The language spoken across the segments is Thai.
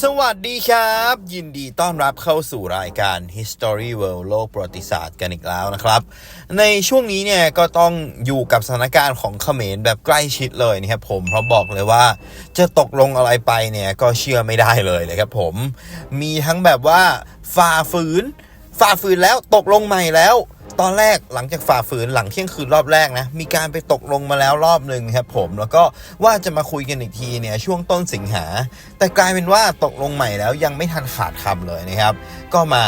สวัสดีครับ ยินดีต้อนรับเข้าสู่รายการ History World โลกประวัติศาสตร์กันอีกแล้วนะครับ ในช่วงนี้เนี่ยก็ต้องอยู่กับสถานการณ์ของเขมรแบบใกล้ชิดเลยนะครับผมเพราะบอกเลยว่าจะตกลงอะไรไปเนี่ยก็เชื่อไม่ได้เลยนะครับผม มีทั้งแบบว่าฝ่าฝืนฝ่าฝืนแล้วตกลงใหม่แล้ว ตอนแรกหลังจากฝ่าฝืนหลังเที่ยงคืนรอบแรกนะ มีการไปตกลงมาแล้วรอบหนึ่งครับผม แล้วก็ว่าจะมาคุยกันอีกทีเนี่ยช่วงต้นสิงหา แต่กลายเป็นว่าตกลงใหม่แล้วยังไม่ทันขาดคำเลยนะครับ ก็มา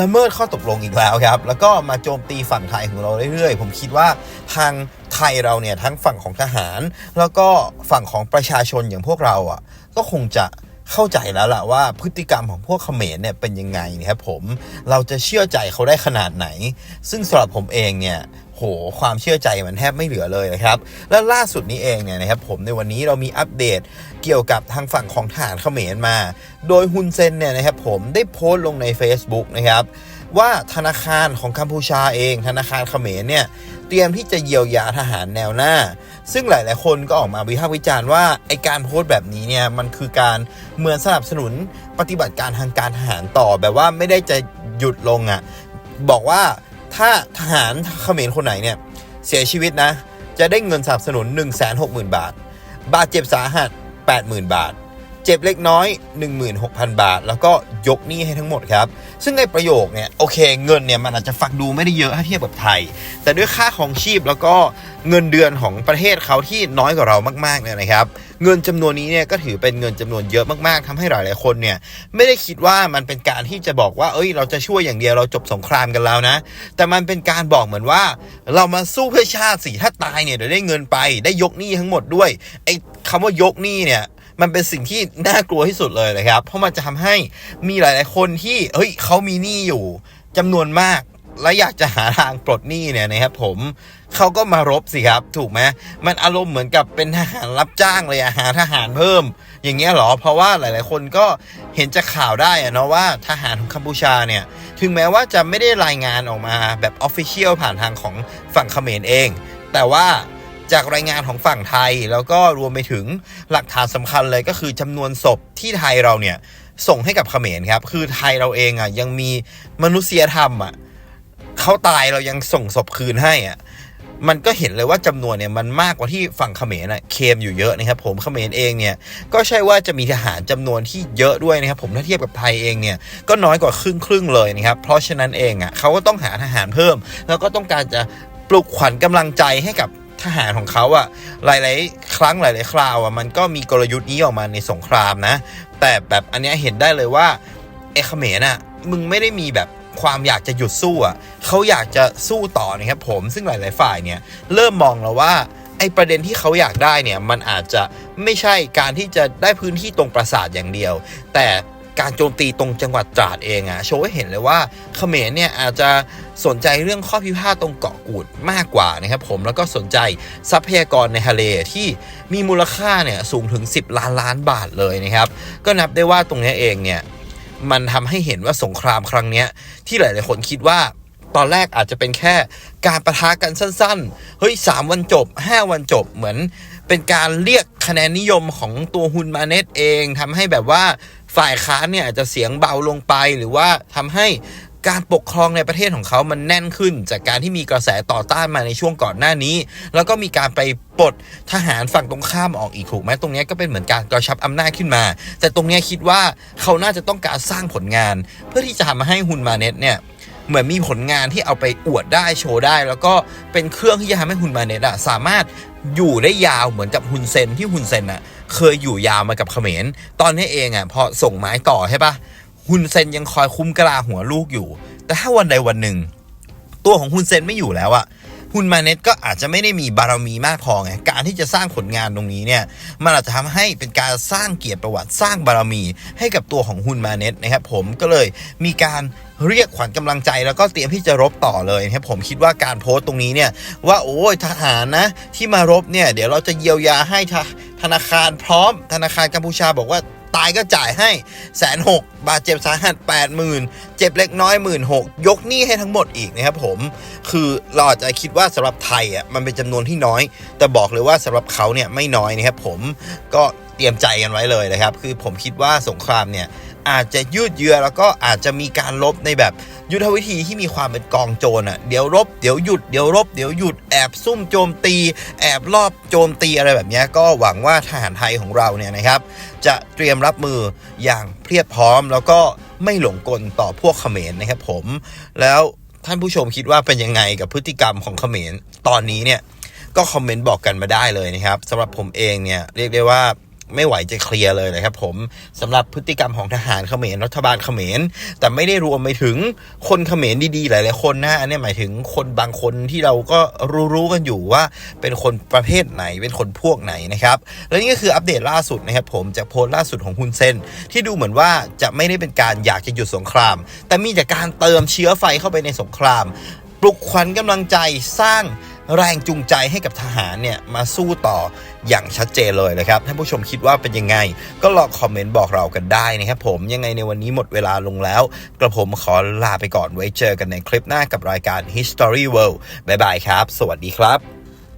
ละเมิดข้อตกลงอีกแล้วครับ แล้วก็มาโจมตีฝั่งไทยของเราเรื่อยๆ ผมคิดว่าทางไทยเราเนี่ยทั้งฝั่งของทหาร แล้วก็ฝั่งของประชาชนอย่างพวกเราอะก็คงจะ เข้าใจแล้วล่ะว่าพฤติกรรมของพวกเขมรเนี่ยเป็นยังไงนะครับผมเราจะเชื่อใจเขาได้ขนาดไหน ซึ่งสำหรับผมเองเนี่ยโหความเชื่อใจมันแทบไม่เหลือเลยนะครับ และล่าสุดนี้เองเนี่ยนะครับผมในวันนี้เรามีอัปเดตเกี่ยวกับทางฝั่งของทหารเขมรมา โดยฮุนเซนเนี่ยนะครับผมได้โพสต์ลงใน Facebook นะครับ ว่าธนาคารของกัมพูชาเอง ธนาคารเขมรเนี่ยเตรียมที่จะเยียวยาทหารแนวหน้า ซึ่งหลาย ๆ คนก็ออกมาวิพากษ์วิจารณ์ว่าไอการโพสต์แบบนี้เนี่ยมันคือการเหมือนสนับสนุนปฏิบัติการทางการทหารต่อแบบว่าไม่ได้จะหยุดลงอะ่ะบอกว่าถ้าทหารเขมรคนไหนเนี่ยเสียชีวิตนะ จะได้เงินสนับสนุน 1 6 0 0 0 0 บาท บาดเจ็บสาหัส 80,000 บาท เจ็บเล็กน้อย 16,000 บาท แล้วก็ยกหนี้ให้ทั้งหมดครับ ซึ่งในประโยคเนี่ยโอเค เงินเนี่ยมันอาจจะฟังดูไม่ได้เยอะถ้าเทียบกับไทย แต่ด้วยค่าของชีพแล้วก็เงินเดือนของประเทศเขาที่น้อยกว่าเรามากๆเนี่ยนะครับ เงินจำนวนนี้เนี่ยก็ถือเป็นเงินจำนวนเยอะมากๆทำให้หลายๆคนเนี่ยไม่ได้คิดว่ามันเป็นการที่จะบอกว่า เอ้ย เราจะช่วยอย่างเดียวเราจบสงครามกันแล้วนะ แต่มันเป็นการบอกเหมือนว่า เรามาสู้เพื่อชาติสิถ้าตายเนี่ยเดี๋ยวได้เงินไปได้ยกหนี้ทั้งหมดด้วยไอ้คำว่ายกหนี้เนี่ย มันเป็นสิ่งที่น่ากลัวที่สุดเลยนะครับ เพราะมันจะทำให้มีหลาย ๆ คนที่เฮ้ยเขามีหนี้อยู่จำนวนมากและอยากจะหาทางปลดหนี้เนี่ยนะครับผมเขาก็มารบสิครับ ถูกไหมมันอารมณ์เหมือนกับเป็นทหารรับจ้างเลยอะหาทหารเพิ่ม อย่างเงี้ยเหรอ เพราะว่าหลายๆ คนก็เห็นจากข่าวได้อะเนาะว่าทหารของกัมพูชาเนี่ย ถึงแม้ว่าจะไม่ได้รายงานออกมาแบบออฟฟิเชียลผ่านทางของฝั่งเขมรเอง แต่ว่า จากรายงานของฝั่งไทย แล้วก็รวมไปถึงหลักฐานสำคัญเลยก็คือจำนวนศพที่ไทยเราเนี่ยส่งให้กับเขมรครับ คือไทยเราเองอะยังมีมนุษยธรรมอะเขาตายเรายังส่งศพคืนให้อะมันก็เห็นเลยว่าจำนวนเนี่ยมันมากกว่าที่ฝั่งเขมรอะเคมอยู่เยอะนะครับผมเขมรเองเนี่ยก็ใช่ว่าจะมีทหารจำนวนที่เยอะด้วยนะครับผมถ้าเทียบกับไทยเองเนี่ยก็น้อยกว่าครึ่งครึ่งๆเลยนะครับเพราะฉะนั้นเองอะเขาก็ต้องหาทหารเพิ่ม แล้วก็ต้องการจะปลุกขวัญกำลังใจให้กับ ทหารของเขาอะหลาย ๆ ครั้งหลาย ๆ คราวอะมันก็มีกลยุทธ์นี้ออกมาในสงครามนะ แต่แบบอันเนี้ยเห็นได้เลยว่าไอ้เขมรอะมึงไม่ได้มีแบบความอยากจะหยุดสู้อะเขาอยากจะสู้ต่อนะครับผมซึ่งหลาย ๆ ฝ่ายเนี่ยเริ่มมองแล้วว่าไอ้ประเด็นที่เขาอยากได้เนี่ยมันอาจจะไม่ใช่การที่จะได้พื้นที่ตรงปราสาทอย่างเดียว แต่ การโจมตีตรงจังหวัดตราดเองอะโชว์ให้เห็นเลยว่าเขมรเนี่ยอาจจะสนใจเรื่องข้อพิพาทตรงเกาะกูดมากกว่านะครับผมแล้วก็สนใจทรัพยากรในทะเลที่มีมูลค่าเนี่ยสูงถึง 10 ล้านล้านบาทเลยนะครับ ก็นับได้ว่าตรงนี้เองเนี่ยมันทำให้เห็นว่าสงครามครั้งนี้ที่หลาย ๆ คนคิดว่า ตอนแรกอาจจะเป็นแค่การประทะกันสั้นๆ เฮ้ยสามวันจบ 5 วันจบเหมือน เป็นการเรียกคะแนนนิยมของตัวฮุนมาเนตเองทำให้แบบว่าฝ่ายค้านเนี่ยอาจจะเสียงเบาลงไปหรือว่าทำให้การปกครองในประเทศของเขามันแน่นขึ้น จากการที่มีกระแสต่อต้านมาในช่วงก่อนหน้านี้ แล้วก็มีการไปปลดทหารฝั่งตรงข้ามออกอีกถูกไหมตรงเนี้ยก็เป็นเหมือนการกระชับอำนาจขึ้นมา แต่ตรงเนี้ยคิดว่าเขาน่าจะต้องการสร้างผลงาน เพื่อที่จะทำให้ฮุนมาเนตเนี่ย เหมือนมีผลงานที่เอาไปอวดได้โชว์ได้ แล้วก็เป็นเครื่องที่จะทำให้ฮุนมาเนตอะสามารถอยู่ได้ยาวเหมือนกับฮุนเซนที่ฮุนเซนอะเคยอยู่ยาวมากับเขมร ตอนนี้เองอะพอส่งไม้ต่อใช่ปะฮุนเซนยังคอยคุ้มกะลาหัวลูกอยู่ แต่ถ้าวันใดวันหนึ่ง ตัวของฮุนเซนไม่อยู่แล้วอะ ฮุนมาเน็ตก็อาจจะไม่ได้มีบารมีมากพอไงการที่จะสร้างผลงานตรงนี้เนี่ยมันอาจจะทำให้เป็นการสร้างเกียรติประวัติสร้างบารมี ให้กับตัวของฮุนมาเน็ตนะครับผมก็เลยมีการเรียกขวัญกำลังใจแล้วก็เตรียมที่จะรบต่อเลยนะครับผมคิดว่าการโพสต์ตรงนี้เนี่ยว่าโอ้ยทหารนะ ที่มารบเนี่ยเดี๋ยวเราจะเยียวยาให้ธนาคารพร้อม ธนาคารกัมพูชาบอกว่าตายก็จ่ายให้แสนหก บาดเจ็บสาหัสแปดหมื่นเจ็บเล็กน้อยหมื่นหกยกหนี้ให้ทั้งหมดอีกนะครับผม คือเราอาจจะคิดว่าสำหรับไทยอะมันเป็นจำนวนที่น้อย แต่บอกเลยว่าสำหรับเขาเนี่ยไม่น้อยนะครับผมก็เตรียมใจกันไว้เลยนะครับ คือผมคิดว่าสงครามเนี่ยอาจจะยืดเยื้อแล้วก็อาจจะมีการลบในแบบยุทธวิธีที่มีความเป็นกองโจรอะเดี๋ยวรบเดี๋ยวหยุดเดี๋ยวรบเดี๋ยวหยุดแอบซุ่มโจมตี แอบลอบโจมตีอะไรแบบนี้ก็หวังว่าทหารไทยของเราเนี่ยนะครับ จะเตรียมรับมืออย่างเพียบพร้อมแล้วก็ไม่หลงกลต่อพวกเขมรนะครับผม แล้วท่านผู้ชมคิดว่าเป็นยังไงกับพฤติกรรมของเขมรตอนนี้เนี่ยก็คอมเมนต์บอกกันมาได้เลยนะครับสำหรับผมเองเนี่ยเรียกได้ว่า ไม่ไหวจะเคลียร์เลยนะครับผมสำหรับพฤติกรรมของทหารเขมรรัฐบาลเขมร แต่ไม่ได้รวมไปถึงคนเขมรดีๆ หลายๆคนนะอันนี้หมายถึงคนบางคนที่เราก็รู้ๆกันอยู่ว่าเป็นคนประเภทไหนเป็นคนพวกไหนนะครับ และนี่ก็คืออัปเดตล่าสุดนะครับผมจากโพสต์ล่าสุดของฮุนเซนที่ดูเหมือนว่าจะไม่ได้เป็นการอยากจะหยุดสงคราม แต่มีแต่การเติมเชื้อไฟเข้าไปในสงคราม ปลุกขวัญกำลังใจสร้าง แรงจูงใจให้กับทหารเนี่ยมาสู้ต่ออย่างชัดเจนเลยนะครับท่านผู้ชมคิดว่าเป็นยังไง ก็ลองคอมเมนต์บอกเรากันได้นะครับผมยังไงในวันนี้หมดเวลาลงแล้ว กระผมขอลาไปก่อนไว้เจอกันในคลิปหน้ากับรายการ History World บ๊ายบายครับ สวัสดีครับ